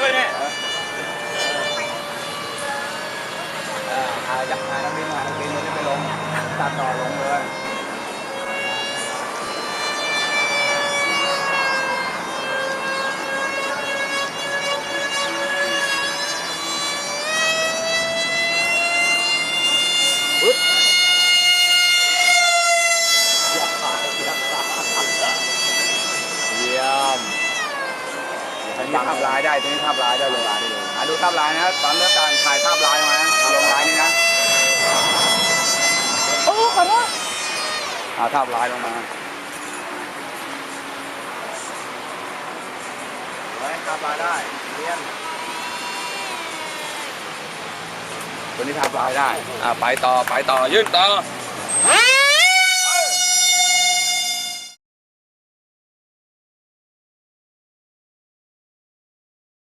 ด้วยเนี่ยเออถ่ายจากถ่ายนักบินมานักบินมันจะไปลงตัดต่อลงเลยเยี่ยม อั นนี้ทับลายได้ตัวนี้ทับลายได้เลยลายได้เลยอะดูทับลายนะตอนเลือกการถ่ายทับลายมานะเอาลงลายนี่นะโอ้ขอโทษเอาทับลายลงมาไว้ทับลายได้เรียนตัวนี้ทับลายได้อ่าไปต่อไปต่อยื่นต่อ